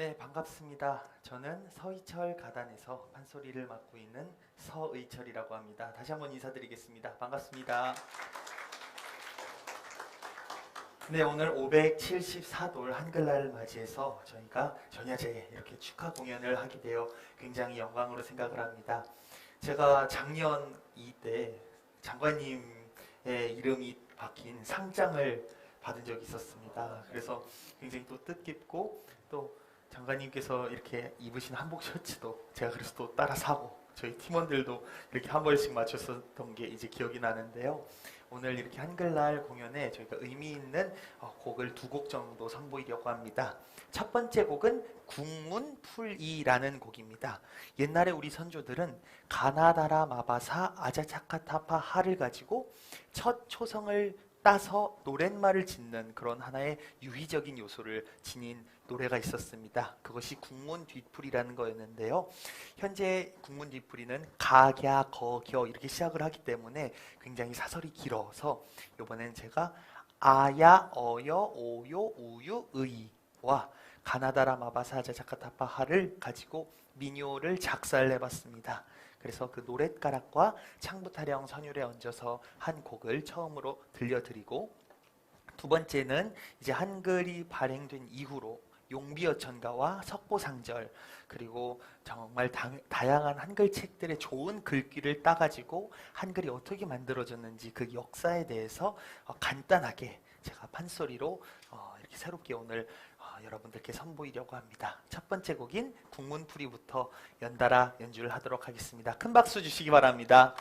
네, 반갑습니다. 저는 서희철 가단에서 판소리를 맡고 있는 서의철이라고 합니다. 다시 한번 인사드리겠습니다. 반갑습니다. 네, 오늘 574돌 한글날을 맞이해서 저희가 전야제 이렇게 축하 공연을 하게 되어 굉장히 영광으로 생각을 합니다. 제가 작년 이때 장관님의 이름이 박힌 상장을 받은 적이 있었습니다. 그래서 굉장히 또 뜻깊고 또 장관님께서 이렇게 입으신 한복 셔츠도 제가 그래서 또 따라 사고 저희 팀원들도 이렇게 한 벌씩 맞췄었던 게 이제 기억이 나는데요. 오늘 이렇게 한글날 공연에 저희가 의미 있는 어, 곡을 두 곡 정도 선보이려고 합니다. 첫 번째 곡은 국문풀이라는 곡입니다. 옛날에 우리 선조들은 가나다라 마바사 아자차카타파 하를 가지고 첫 초성을 따서 노랫말을 짓는 그런 하나의 유희적인 요소를 지닌 노래가 있었습니다. 그것이 국문 뒤풀이라는 거였는데요. 현재 국문 뒤풀이는 가 갸 거 겨 이렇게 시작을 하기 때문에 굉장히 사설이 길어서 이번엔 제가 아야 어여 오요 우유 의와 가나다라 마바사자 자카타파 하를 가지고 민요를 작사를 해봤습니다. 그래서 그 노랫가락과 창부타령 선율에 얹어서 한 곡을 처음으로 들려드리고 두 번째는 이제 한글이 발행된 이후로 용비어천가와 석보상절 그리고 정말 다, 다양한 한글 책들의 좋은 글귀를 따가지고 한글이 어떻게 만들어졌는지 그 역사에 대해서 어, 간단하게 제가 판소리로 어, 이렇게 새롭게 오늘 어, 여러분들께 선보이려고 합니다. 첫 번째 곡인 국문풀이부터 연달아 연주를 하도록 하겠습니다. 큰 박수 주시기 바랍니다.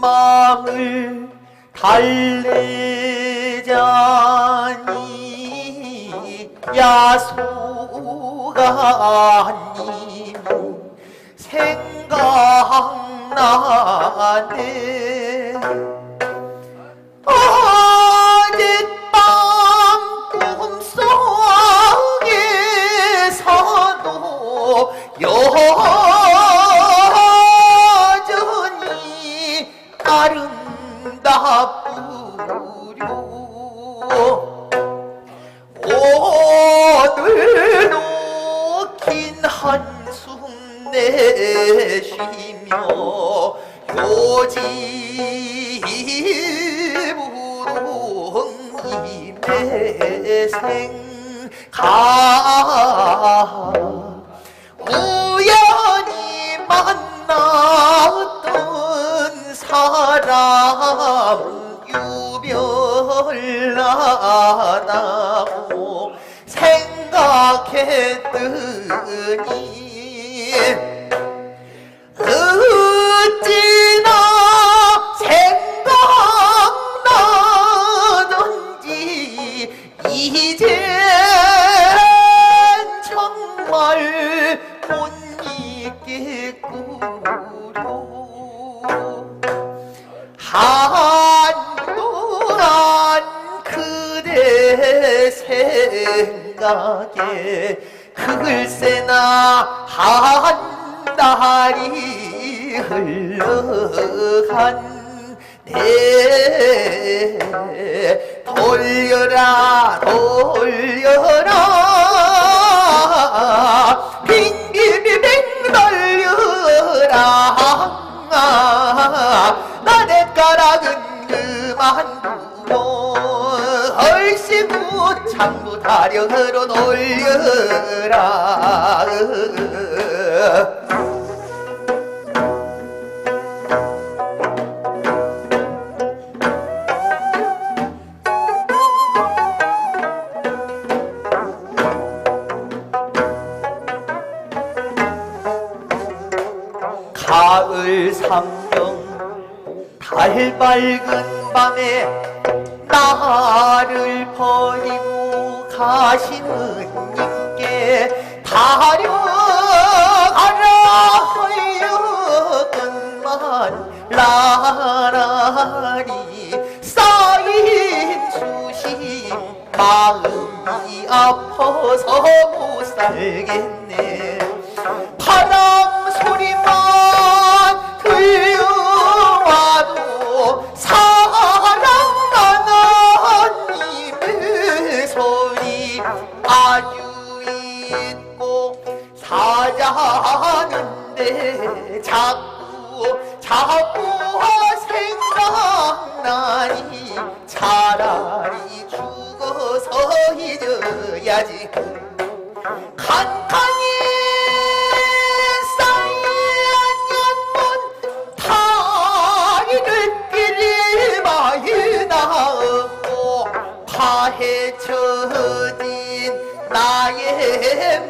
마음을 달래자니 야소가님 생각나네. 어젯밤 꿈속에서도 여 아름답구려 오늘도 긴 한숨 내쉬며 요집으로 흥임의 생가 사람 유별나다고 생각했더니 한동안 그대 생각에 글쎄나 한 달이 흘러간네 돌려라 돌려라. 빙빙빙 돌려라 나의 가락은 그만두고 얼씨구 창부 타령으로 돌려라 달 밝은 밤에 나를 버리고 가시는 님께 사려가라 흘려건만 나란히 쌓인 수시 마음이 아파서 못 살겠네. 바람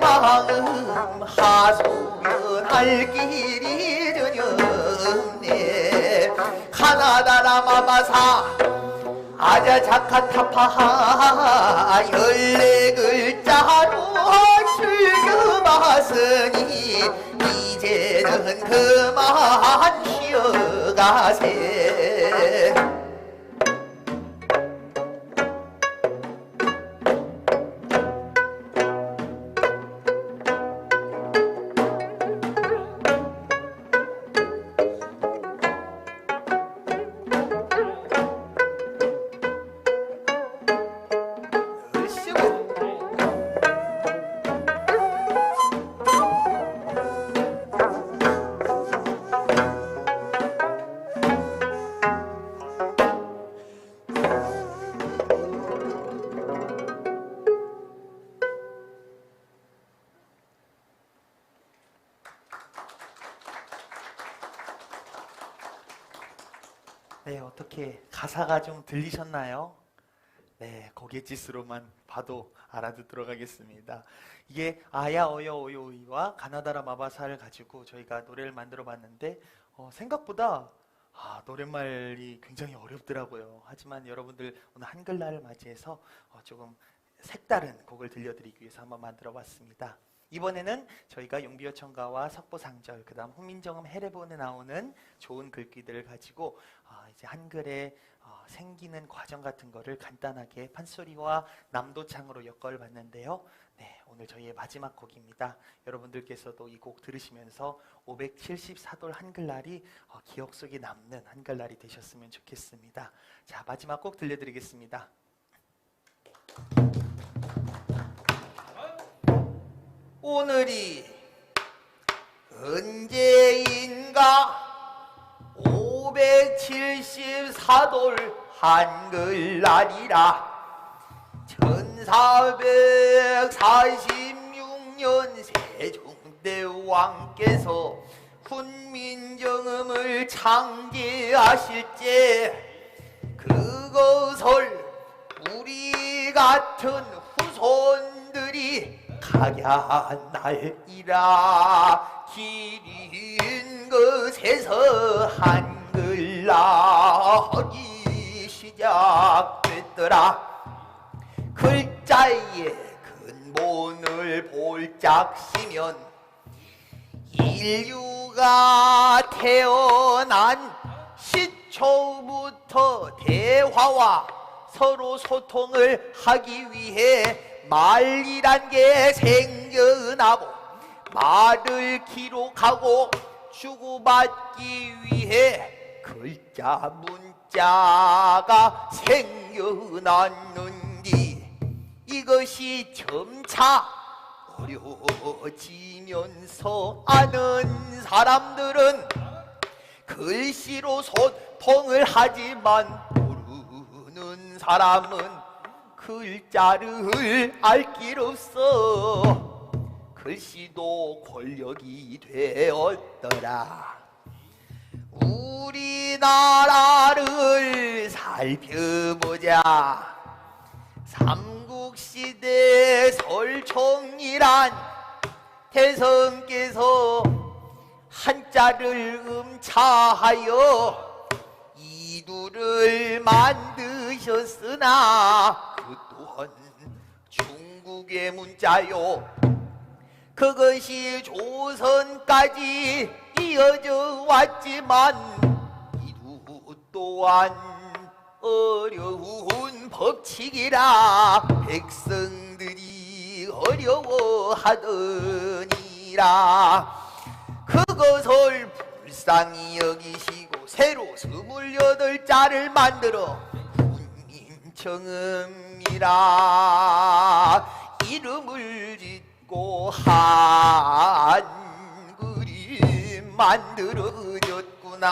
마음 하소연할 길이 전혀 없네 가나다라 마마사 아자 자카타파 열네 글자로 즐겨봤으니 이제는 그만 쉬어가세 어떻게 가사가 좀 들리셨나요? 네, 고갯짓으로만 봐도 알아듣도록 하겠습니다. 이게 아야 어여 오요 오이와 가나다라 마바사를 가지고 저희가 노래를 만들어 봤는데 어, 생각보다 아, 노랫말이 굉장히 어렵더라고요. 하지만 여러분들 오늘 한글날을 맞이해서 어, 조금 색다른 곡을 들려드리기 위해서 한번 만들어 봤습니다. 이번에는 저희가 용비어천가와 석보상절, 그 다음 훈민정음 해례본에 나오는 좋은 글귀들을 가지고 어, 이제 한글의 어, 생기는 과정 같은 거를 간단하게 판소리와 남도창으로 엮어를 봤는데요. 네, 오늘 저희의 마지막 곡입니다. 여러분들께서도 이 곡 들으시면서 574돌 한글날이 어, 기억 속에 남는 한글날이 되셨으면 좋겠습니다. 자, 마지막 곡 들려드리겠습니다. 오늘이 언제인가 574돌 한글날이라 1446년 세종대 왕께서 훈민정음을 창제하실 때 그것을 우리 같은 후손들이 각야날이라 기린 것에서 한글날이 시작됐더라. 글자의 근본을 볼짝 시면 인류가 태어난 시초부터 대화와 서로 소통을 하기 위해 말이란 게 생겨나고 말을 기록하고 주고받기 위해 글자 문자가 생겨났는디 이것이 점차 어려워지면서 아는 사람들은 글씨로 소통을 하지만 모르는 사람은 글자를 알 길 없어 글씨도 권력이 되었더라. 우리나라를 살펴보자. 삼국시대 설총이란 대성께서 한자를 음차하여 이두를 만드셨으나 중국의 문자요. 그것이 조선까지 이어져 왔지만 이두 또한 어려운 법칙이라 백성들이 어려워하더니라. 그것을 불쌍히 여기시고 새로 스물여덟 자를 만들어 군민청음이라 이름을 짓고 한글이 만들어졌구나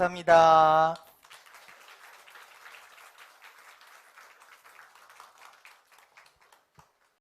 감사합니다.